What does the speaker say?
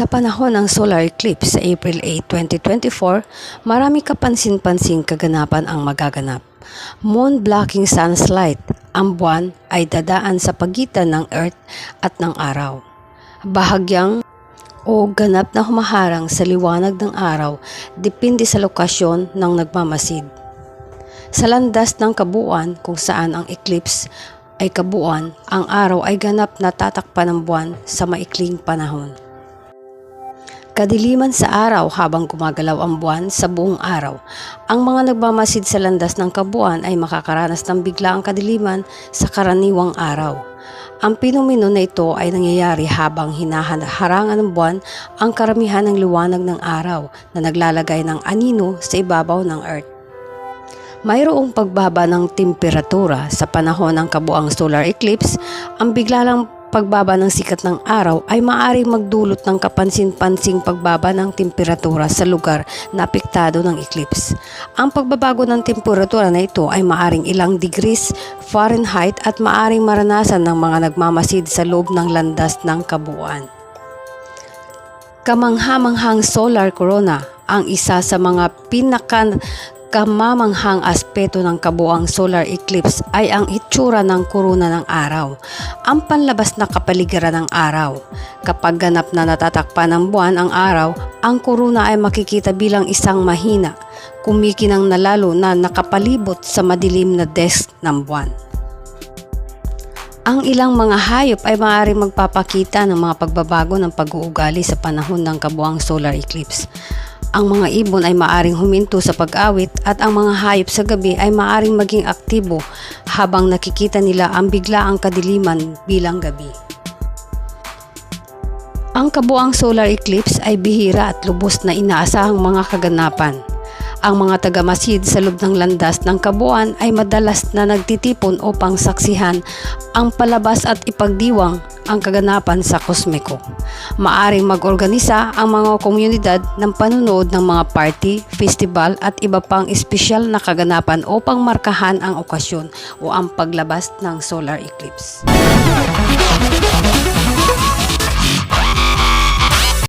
Sa panahon ng solar eclipse sa April 8, 2024, marami kapansin-pansing kaganapan ang magaganap. Moon blocking sunlight, ang buwan ay dadaan sa pagitan ng Earth at ng araw. Bahagyang o ganap na humaharang sa liwanag ng araw depende sa lokasyon ng nagmamasid. Sa landas ng kabuuan kung saan ang eclipse ay kabuuan, ang araw ay ganap na tatakpan ng buwan sa maikling panahon. Kadiliman sa araw habang gumagalaw ang buwan sa buong araw. Ang mga nagmamasid sa landas ng kabuuan ay makakaranas ng biglaang kadiliman sa karaniwang araw. Ang pinomeno na ito ay nangyayari habang hinaharangan ng buwan ang karamihan ng liwanag ng araw na naglalagay ng anino sa ibabaw ng Earth. Mayroong pagbaba ng temperatura sa panahon ng kabuang solar eclipse, ang biglalang pagbaba ng sikat ng araw ay maaaring magdulot ng kapansin-pansing pagbaba ng temperatura sa lugar na apektado ng eclipse. Ang pagbabago ng temperatura na ito ay maaaring ilang degrees Fahrenheit at maaaring maranasan ng mga nagmamasid sa loob ng landas ng kabuuan. Kamanghamanghang solar corona ang isa sa mga pinaka kamamanghang aspeto ng kabuang solar eclipse ay ang itsura ng korona ng araw, ang panlabas na kapaligiran ng araw. Kapag ganap na natatakpan ng buwan ang araw, ang korona ay makikita bilang isang mahina, kumikinang na lalo na nakapalibot sa madilim na disk ng buwan. Ang ilang mga hayop ay maaaring magpapakita ng mga pagbabago ng pag-uugali sa panahon ng kabuang solar eclipse. Ang mga ibon ay maaring huminto sa pag-awit at ang mga hayop sa gabi ay maaring maging aktibo habang nakikita nila ang biglaang kadiliman bilang gabi. Ang kabuang solar eclipse ay bihira at lubos na inaasahang mga kaganapan. Ang mga tagamasid sa loob ng landas ng kabuuan ay madalas na nagtitipon upang saksihan ang palabas at ipagdiwang ang kaganapan sa kosmiko. Maaring mag-organisa ang mga komunidad ng panunood ng mga party, festival at iba pang espesyal na kaganapan upang markahan ang okasyon o ang paglabas ng solar eclipse.